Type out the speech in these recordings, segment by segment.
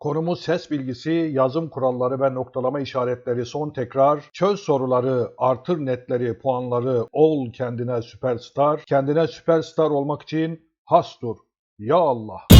Konumuz ses bilgisi, yazım kuralları ve noktalama işaretleri son tekrar, çöz soruları, artır netleri, puanları, ol kendine süperstar, kendine süperstar olmak için hastur. Ya Allah.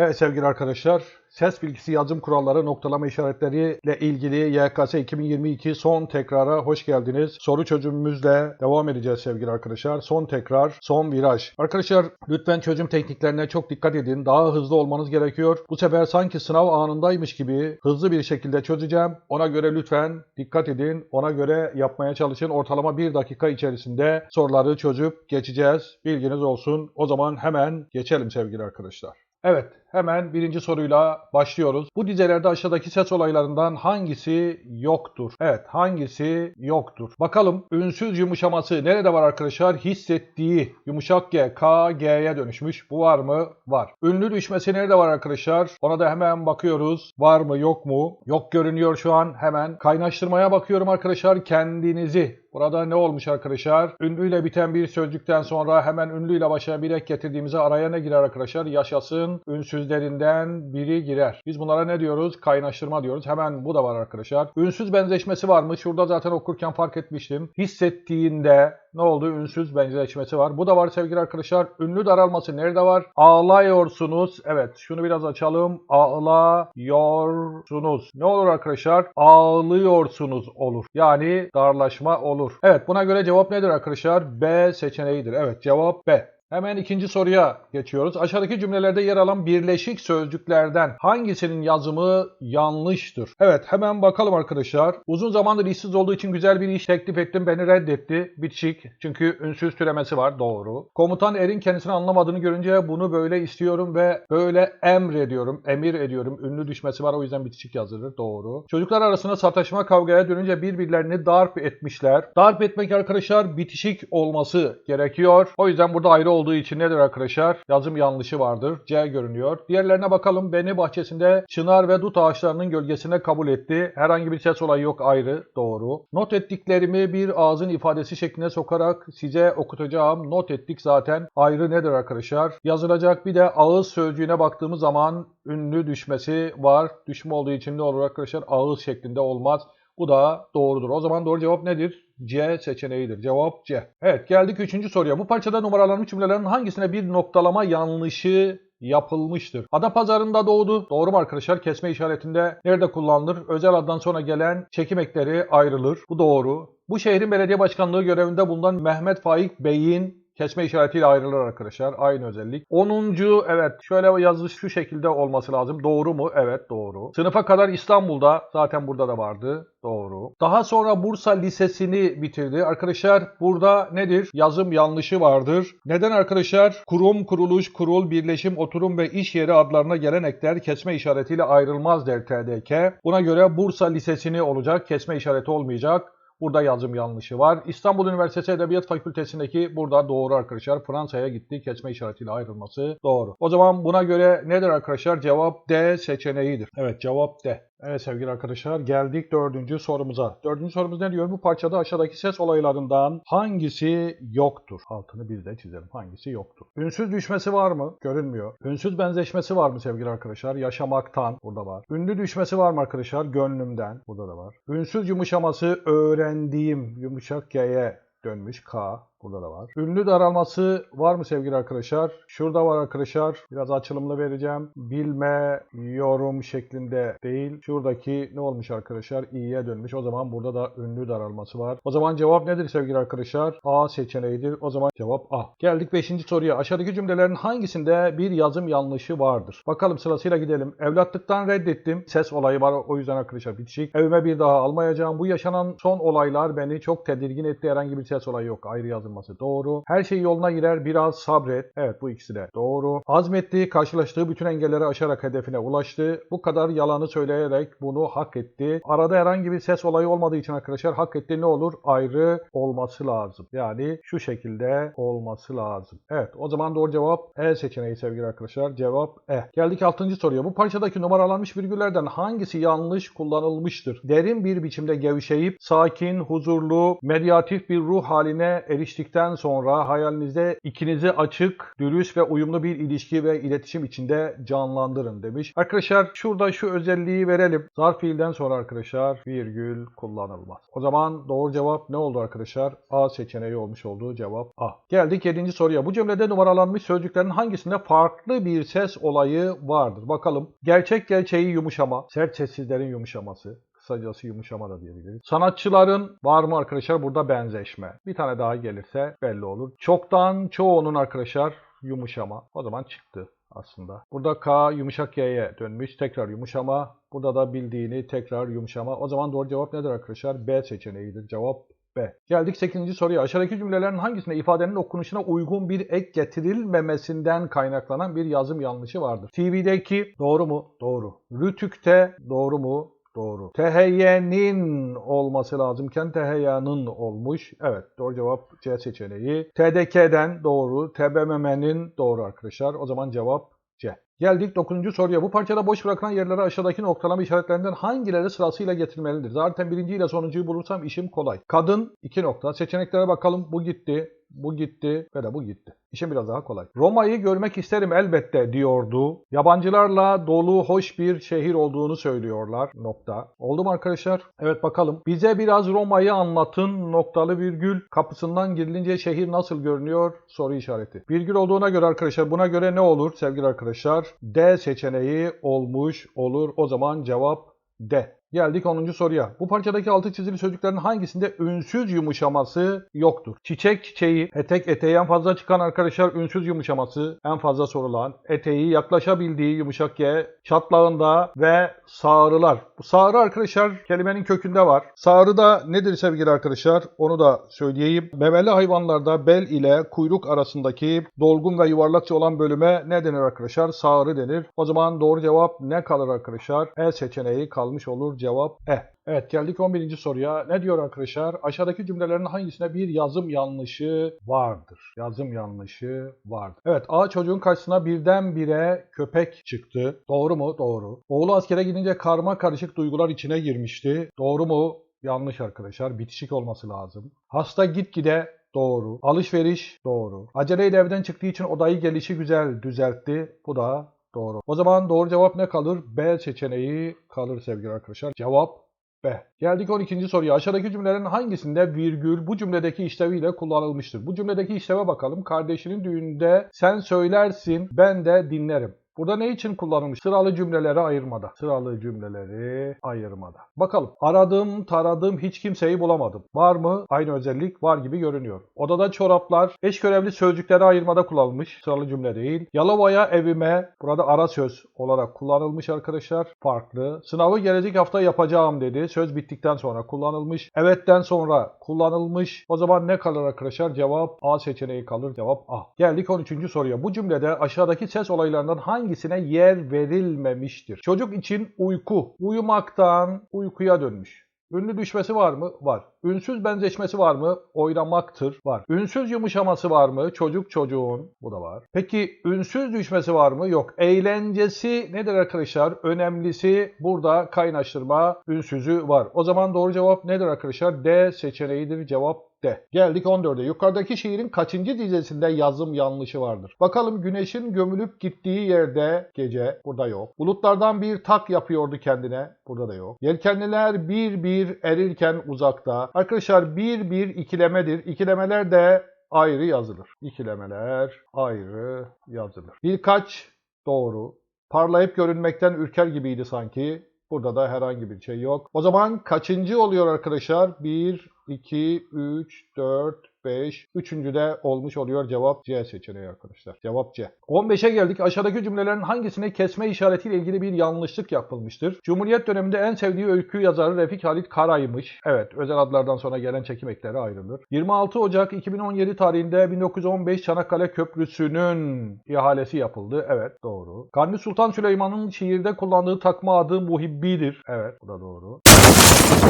Evet sevgili arkadaşlar, ses bilgisi yazım kuralları noktalama işaretleriyle ilgili YKS 2022 son tekrara hoş geldiniz. Soru çözümümüzle devam edeceğiz sevgili arkadaşlar. Son tekrar, son viraj. Arkadaşlar lütfen çözüm tekniklerine çok dikkat edin. Daha hızlı olmanız gerekiyor. Bu sefer sanki sınav anındaymış gibi hızlı bir şekilde çözeceğim. Ona göre lütfen dikkat edin. Ona göre yapmaya çalışın. Ortalama bir dakika içerisinde soruları çözüp geçeceğiz. Bilginiz olsun. O zaman hemen geçelim sevgili arkadaşlar. Evet, hemen birinci soruyla başlıyoruz. Bu dizelerde aşağıdaki ses olaylarından hangisi yoktur? Evet, hangisi yoktur? Bakalım ünsüz yumuşaması nerede var arkadaşlar? Hissettiği yumuşak G, K, G'ye dönüşmüş. Bu var mı? Var. Ünlü düşmesi nerede var arkadaşlar? Ona da hemen bakıyoruz. Var mı, yok mu? Yok görünüyor şu an. Hemen kaynaştırmaya bakıyorum arkadaşlar. Kendinizi Burada ne olmuş arkadaşlar? Ünlüyle biten bir sözcükten sonra hemen ünlüyle başlayan bir ek getirdiğimizde araya ne girer arkadaşlar? Yaşasın ünsüzlerinden biri girer. Biz bunlara ne diyoruz? Kaynaştırma diyoruz. Hemen bu da var arkadaşlar. Ünsüz benzeşmesi var mı? Şurada zaten okurken fark etmiştim. Hissettiğinde ne oldu? Ünsüz benzeşmesi var. Bu da var sevgili arkadaşlar. Ünlü daralması nerede var? Ağlıyorsunuz. Evet şunu biraz açalım. Ağlıyorsunuz. Ne olur arkadaşlar? Ağlıyorsunuz olur. Yani darlaşma olur. Evet buna göre cevap nedir arkadaşlar? B seçeneğidir. Evet cevap B. Hemen ikinci soruya geçiyoruz. Aşağıdaki cümlelerde yer alan birleşik sözcüklerden hangisinin yazımı yanlıştır? Evet hemen bakalım arkadaşlar. Uzun zamandır işsiz olduğu için güzel bir iş teklif ettim. Beni reddetti. Bitişik. Çünkü ünsüz türemesi var. Doğru. Komutan erin kendisini anlamadığını görünce bunu böyle istiyorum ve böyle emrediyorum. Emir ediyorum. Ünlü düşmesi var. O yüzden bitişik yazılır. Doğru. Çocuklar arasında sataşma kavgaya dönünce birbirlerini darp etmişler. Darp etmek arkadaşlar bitişik olması gerekiyor. O yüzden burada ayrı olduğu için nedir arkadaşlar? Yazım yanlışı vardır. C görünüyor. Diğerlerine bakalım. Beni bahçesinde çınar ve dut ağaçlarının gölgesine kabul etti. Herhangi bir ses olayı yok ayrı. Doğru. Not ettiklerimi bir ağzın ifadesi şekline sokarak size okutacağım. Not ettik zaten. Ayrı nedir arkadaşlar? Yazılacak bir de ağız sözcüğüne baktığımız zaman ünlü düşmesi var. Düşme olduğu için ne olur arkadaşlar? Ağız şeklinde olmaz. Bu da doğrudur. O zaman doğru cevap nedir? C seçeneğidir. Cevap C. Evet geldik üçüncü soruya. Bu parçada numaralanmış cümlelerin hangisine bir noktalama yanlışı yapılmıştır. Adapazarı'nda doğdu. Doğru mu arkadaşlar? Kesme işaretinde nerede kullanılır? Özel addan sonra gelen çekim ekleri ayrılır. Bu doğru. Bu şehrin belediye başkanlığı görevinde bulunan Mehmet Faik Bey'in Kesme işaretiyle ayrılır arkadaşlar. Aynı özellik. 10. evet şöyle yazış şu şekilde olması lazım. Doğru mu? Evet doğru. Sınıfa kadar İstanbul'da zaten burada da vardı. Doğru. Daha sonra Bursa Lisesi'ni bitirdi. Arkadaşlar burada nedir? Yazım yanlışı vardır. Neden arkadaşlar? Kurum, kuruluş, kurul, birleşim, oturum ve iş yeri adlarına gelen ekler kesme işaretiyle ayrılmaz der TDK. Buna göre Bursa Lisesi'ni olacak. Kesme işareti olmayacak. Burada yazım yanlışı var. İstanbul Üniversitesi Edebiyat Fakültesindeki burada doğru arkadaşlar. Fransa'ya gitti. Kesme işaretiyle ayrılması doğru. O zaman buna göre nedir arkadaşlar? Cevap D seçeneğidir. Evet cevap D. Evet sevgili arkadaşlar geldik dördüncü sorumuza. Dördüncü sorumuz ne diyor? Bu parçada aşağıdaki ses olaylarından hangisi yoktur? Altını bir de çizelim. Hangisi yoktur? Ünsüz düşmesi var mı? Görünmüyor. Ünsüz benzeşmesi var mı sevgili arkadaşlar? Yaşamaktan burada var. Ünlü düşmesi var mı arkadaşlar? Gönlümden burada da var. Ünsüz yumuşaması öğrendiğim yumuşak G'ye dönmüş K. Burada da var. Ünlü daralması var mı sevgili arkadaşlar? Şurada var arkadaşlar. Biraz açılımlı vereceğim. Bilme, yorum şeklinde değil. Şuradaki ne olmuş arkadaşlar? İ'ye dönmüş. O zaman burada da ünlü daralması var. O zaman cevap nedir sevgili arkadaşlar? A seçeneğidir. O zaman cevap A. Geldik 5. soruya. Aşağıdaki cümlelerin hangisinde bir yazım yanlışı vardır? Bakalım sırasıyla gidelim. Evlatlıktan reddettim. Ses olayı var. O yüzden arkadaşlar bitişik. Evime bir daha almayacağım. Bu yaşanan son olaylar beni çok tedirgin etti. Herhangi bir ses olayı yok. Ayrı yazım yazılması doğru. Her şey yoluna girer biraz sabret. Evet bu ikisi de doğru. Azmetti, karşılaştığı bütün engelleri aşarak hedefine ulaştı. Bu kadar yalanı söyleyerek bunu hak etti. Arada herhangi bir ses olayı olmadığı için arkadaşlar hak etti ne olur? Ayrı olması lazım. Yani şu şekilde olması lazım. Evet o zaman doğru cevap E seçeneği sevgili arkadaşlar. Cevap E. Geldik 6. soruya. Bu parçadaki numaralanmış virgüllerden hangisi yanlış kullanılmıştır? Derin bir biçimde gevşeyip sakin, huzurlu, medyatif bir ruh haline erişti geçtikten sonra hayalinizde ikinizi açık, dürüst ve uyumlu bir ilişki ve iletişim içinde canlandırın demiş. Arkadaşlar şurada şu özelliği verelim. Zarf fiilden sonra arkadaşlar virgül kullanılmaz. O zaman doğru cevap ne oldu arkadaşlar? A seçeneği olmuş olduğu cevap A. Geldik 7. soruya. Bu cümlede numaralanmış sözcüklerin hangisinde farklı bir ses olayı vardır? Bakalım. Gerçek gerçeği yumuşama, sert sessizlerin yumuşaması, kısacası yumuşama da diyebiliriz. Sanatçıların var mı arkadaşlar burada benzeşme. Bir tane daha gelirse belli olur. Çoktan çoğunun arkadaşlar yumuşama. O zaman çıktı aslında. Burada K yumuşak G'ye dönmüş. Tekrar yumuşama. Burada da bildiğini tekrar yumuşama. O zaman doğru cevap nedir arkadaşlar? B seçeneğidir. Cevap B. Geldik 8. soruya. Aşağıdaki cümlelerin hangisinde ifadenin okunuşuna uygun bir ek getirilmemesinden kaynaklanan bir yazım yanlışı vardır? TV'deki doğru mu? Doğru. Rütük'te doğru mu? Doğru. Teheyyenin olması lazımken teheyyanın olmuş. Evet doğru cevap C seçeneği. TDK'den doğru. TBMM'nin doğru arkadaşlar. O zaman cevap C. Geldik 9. soruya. Bu parçada boş bırakılan yerlere aşağıdaki noktalama işaretlerinden hangileri sırasıyla getirilmelidir? Zaten birinci ile sonuncuyu bulursam işim kolay. Kadın 2 nokta. Seçeneklere bakalım. Bu gitti, bu gitti ve de bu gitti. İşim biraz daha kolay. Roma'yı görmek isterim elbette diyordu. Yabancılarla dolu hoş bir şehir olduğunu söylüyorlar. Nokta. Oldu mu arkadaşlar? Evet bakalım. Bize biraz Roma'yı anlatın. Noktalı virgül. Kapısından girilince şehir nasıl görünüyor? Soru işareti. Virgül olduğuna göre arkadaşlar buna göre ne olur sevgili arkadaşlar? D seçeneği olmuş olur. O zaman cevap D. Geldik 10. soruya. Bu parçadaki altı çizili sözcüklerin hangisinde ünsüz yumuşaması yoktur? Çiçek çiçeği, etek eteği en fazla çıkan arkadaşlar ünsüz yumuşaması en fazla sorulan, eteği yaklaşabildiği yumuşak G, çatlağında ve sağrılar. Bu sağrı arkadaşlar kelimenin kökünde var. Sağrı da nedir sevgili arkadaşlar? Onu da söyleyeyim. Memeli hayvanlarda bel ile kuyruk arasındaki dolgun ve yuvarlakça olan bölüme ne denir arkadaşlar? Sağrı denir. O zaman doğru cevap ne kalır arkadaşlar? E seçeneği kalmış olur. Cevap E. Evet geldik 11. soruya. Ne diyor arkadaşlar? Aşağıdaki cümlelerin hangisinde bir yazım yanlışı vardır? Yazım yanlışı vardır. Evet A çocuğun karşısına birdenbire köpek çıktı. Doğru mu? Doğru. Oğlu askere gidince karma karışık duygular içine girmişti. Doğru mu? Yanlış arkadaşlar. Bitişik olması lazım. Hasta gitgide Doğru. Alışveriş doğru. Aceleyle evden çıktığı için odayı gelişi güzel düzeltti. Bu da doğru. O zaman doğru cevap ne kalır? B seçeneği kalır sevgili arkadaşlar. Cevap B. Geldik 12. soruya. Aşağıdaki cümlelerin hangisinde virgül bu cümledeki işleviyle kullanılmıştır? Bu cümledeki işleve bakalım. Kardeşinin düğününde sen söylersin ben de dinlerim. Burada ne için kullanılmış? Sıralı cümleleri ayırmada. Sıralı cümleleri ayırmada. Bakalım. Aradım, taradım, hiç kimseyi bulamadım. Var mı? Aynı özellik var gibi görünüyor. Odada çoraplar, eş görevli sözcükleri ayırmada kullanılmış. Sıralı cümle değil. Yalova'ya evime, burada ara söz olarak kullanılmış arkadaşlar. Farklı. Sınavı gelecek hafta yapacağım dedi. Söz bittikten sonra kullanılmış. Evetten sonra kullanılmış. O zaman ne kalır arkadaşlar? Cevap A seçeneği kalır. Cevap A. Geldik 13. soruya. Bu cümlede aşağıdaki ses olaylarından hangisine yer verilmemiştir? Çocuk için uyku. Uyumaktan uykuya dönmüş. Ünlü düşmesi var mı? Var. Ünsüz benzeşmesi var mı? Oynamaktır. Var. Ünsüz yumuşaması var mı? Çocuk çocuğun. Bu da var. Peki ünsüz düşmesi var mı? Yok. Eğlencesi nedir arkadaşlar? Önemlisi burada kaynaştırma ünsüzü var. O zaman doğru cevap nedir arkadaşlar? D seçeneğidir. Cevap de. Geldik 14'e. Yukarıdaki şiirin kaçıncı dizesinde yazım yanlışı vardır? Bakalım güneşin gömülüp gittiği yerde gece burada yok. Bulutlardan bir tak yapıyordu kendine. Burada da yok. Yelkenliler bir bir erirken uzakta. Arkadaşlar bir bir ikilemedir. İkilemeler de ayrı yazılır. İkilemeler ayrı yazılır. Birkaç doğru. Parlayıp görünmekten ürker gibiydi sanki. Burada da herhangi bir şey yok. O zaman kaçıncı oluyor arkadaşlar? 1, 2, 3, 4, 5. Üçüncü de olmuş oluyor cevap C seçeneği arkadaşlar. Cevap C. 15'e geldik. Aşağıdaki cümlelerin hangisine kesme işaretiyle ilgili bir yanlışlık yapılmıştır? Cumhuriyet döneminde en sevdiği öykü yazarı Refik Halit Karay'mış. Evet özel adlardan sonra gelen çekim ekleri ayrılır. 26 Ocak 2017 tarihinde 1915 Çanakkale Köprüsü'nün ihalesi yapıldı. Evet doğru. Kanuni Sultan Süleyman'ın şiirde kullandığı takma adı Muhibbi'dir. Evet bu da doğru.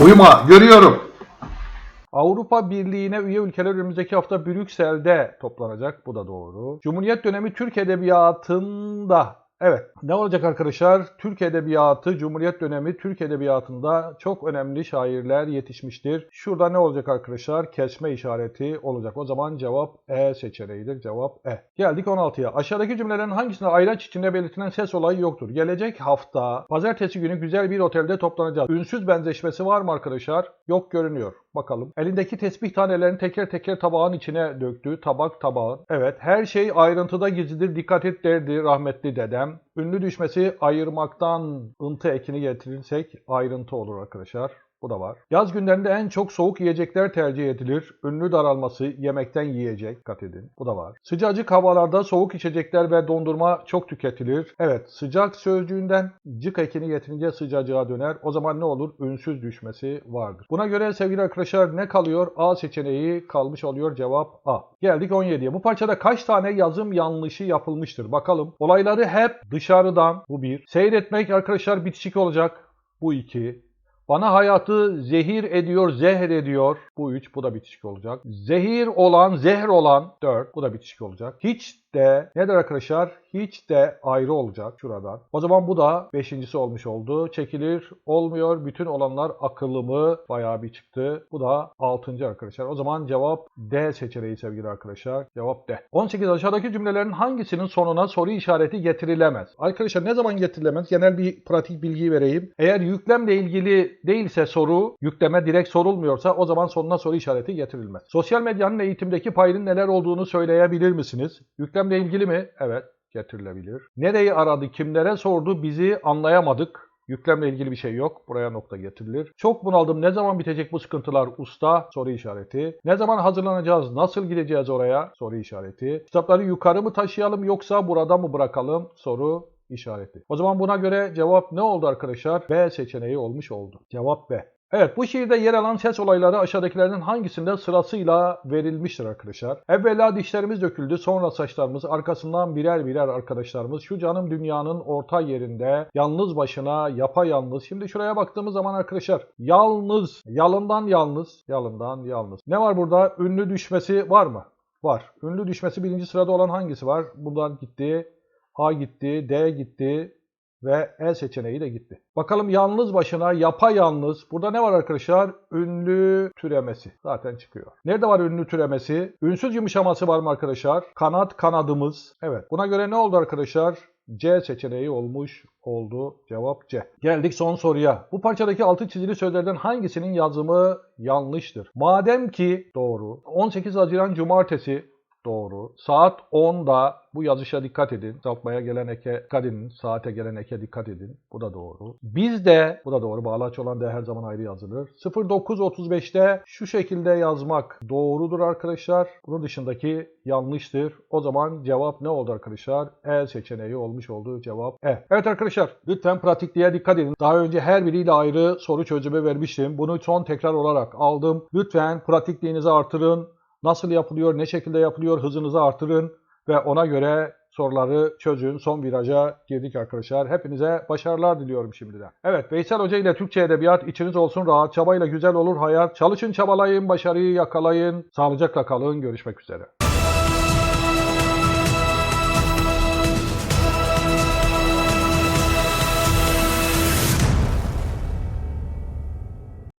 Uyuma, görüyorum. Avrupa Birliği'ne üye ülkeler önümüzdeki hafta Brüksel'de toplanacak. Bu da doğru. Cumhuriyet dönemi Türk Edebiyatı'nda Evet. Ne olacak arkadaşlar? Türk Edebiyatı, Cumhuriyet dönemi Türk Edebiyatı'nda çok önemli şairler yetişmiştir. Şurada ne olacak arkadaşlar? Kesme işareti olacak. O zaman cevap E seçeneğidir. Cevap E. Geldik 16'ya. Aşağıdaki cümlelerin hangisinde ayraç içinde belirtilen ses olayı yoktur? Gelecek hafta pazartesi günü güzel bir otelde toplanacağız. Ünsüz benzeşmesi var mı arkadaşlar? Yok görünüyor. Bakalım. Elindeki tesbih tanelerini teker teker tabağın içine döktü. Tabak tabağın. Evet. Her şey ayrıntıda gizlidir. Dikkat et derdi rahmetli dedem. Ünlü düşmesi ayırmaktan ıntı ekini getirirsek ayrıntı olur arkadaşlar. Bu da var. Yaz günlerinde en çok soğuk yiyecekler tercih edilir. Ünlü daralması yemekten yiyecek. Dikkat edin. Bu da var. Sıcacık havalarda soğuk içecekler ve dondurma çok tüketilir. Evet sıcak sözcüğünden cık ekini getirince sıcacığa döner. O zaman ne olur? Ünsüz düşmesi vardır. Buna göre sevgili arkadaşlar ne kalıyor? A seçeneği kalmış oluyor. Cevap A. Geldik 17'ye. Bu parçada kaç tane yazım yanlışı yapılmıştır? Bakalım. Olayları hep dışarıdan. Bu bir. Seyretmek arkadaşlar bitişik olacak. Bu iki. Bana hayatı zehir ediyor, zehr ediyor. Bu 3, bu da bitişik olacak. Zehir olan, zehr olan 4, bu da bitişik olacak. Hiç de, nedir arkadaşlar? Hiç de ayrı olacak şuradan. O zaman bu da beşincisi olmuş oldu. Çekilir, olmuyor. Bütün olanlar akıllımı bayağı bir çıktı. Bu da altıncı arkadaşlar. O zaman cevap D seçeneği sevgili arkadaşlar. Cevap D. 18 aşağıdaki cümlelerin hangisinin sonuna soru işareti getirilemez? Arkadaşlar ne zaman getirilemez? Genel bir pratik bilgi vereyim. Eğer yüklemle ilgili değilse soru, yükleme direkt sorulmuyorsa o zaman sonuna soru işareti getirilmez. Sosyal medyanın eğitimdeki payının neler olduğunu söyleyebilir misiniz? Yüklemle ilgili mi? Evet getirilebilir. Nereyi aradı, kimlere sordu bizi anlayamadık. Yüklemle ilgili bir şey yok. Buraya nokta getirilir. Çok bunaldım. Ne zaman bitecek bu sıkıntılar? Usta soru işareti. Ne zaman hazırlanacağız? Nasıl gideceğiz oraya? Soru işareti. Kitapları yukarı mı taşıyalım yoksa burada mı bırakalım? Soru işareti. O zaman buna göre cevap ne oldu arkadaşlar? B seçeneği olmuş oldu. Cevap B. Evet bu şiirde yer alan ses olayları aşağıdakilerden hangisinde sırasıyla verilmiştir arkadaşlar? Evvela dişlerimiz döküldü, sonra saçlarımız, arkasından birer birer arkadaşlarımız. Şu canım dünyanın orta yerinde, yalnız başına, yapayalnız. Şimdi şuraya baktığımız zaman arkadaşlar, yalnız, yalından yalnız, yalından yalnız. Ne var burada? Ünlü düşmesi var mı? Var. Ünlü düşmesi birinci sırada olan hangisi var? Buradan gitti, A gitti, D gitti, ve E seçeneği de gitti. Bakalım yalnız başına yapayalnız. Burada ne var arkadaşlar? Ünlü türemesi. Zaten çıkıyor. Nerede var ünlü türemesi? Ünsüz yumuşaması var mı arkadaşlar? Kanat kanadımız. Evet. Buna göre ne oldu arkadaşlar? C seçeneği olmuş oldu. Cevap C. Geldik son soruya. Bu parçadaki altı çizili sözlerden hangisinin yazımı yanlıştır? Madem ki doğru. 18 Haziran Cumartesi Doğru. Saat 10'da bu yazışa dikkat edin. Sapmaya gelen eke dikkat edin. Saate gelen eke dikkat edin. Bu da doğru. Bizde, bu da doğru. Bağlaç olan da her zaman ayrı yazılır. 09.35'te şu şekilde yazmak doğrudur arkadaşlar. Bunun dışındaki yanlıştır. O zaman cevap ne oldu arkadaşlar? E seçeneği olmuş oldu. Cevap E. Evet arkadaşlar lütfen pratikliğe dikkat edin. Daha önce her biriyle ayrı soru çözümü vermiştim. Bunu son tekrar olarak aldım. Lütfen pratikliğinizi artırın nasıl yapılıyor, ne şekilde yapılıyor hızınızı artırın ve ona göre soruları çözün. Son viraja girdik arkadaşlar. Hepinize başarılar diliyorum şimdiden. Evet Veysel Hoca ile Türkçe Edebiyat içiniz olsun rahat. Çabayla güzel olur hayat. Çalışın çabalayın, başarıyı yakalayın. Sağlıcakla kalın. Görüşmek üzere.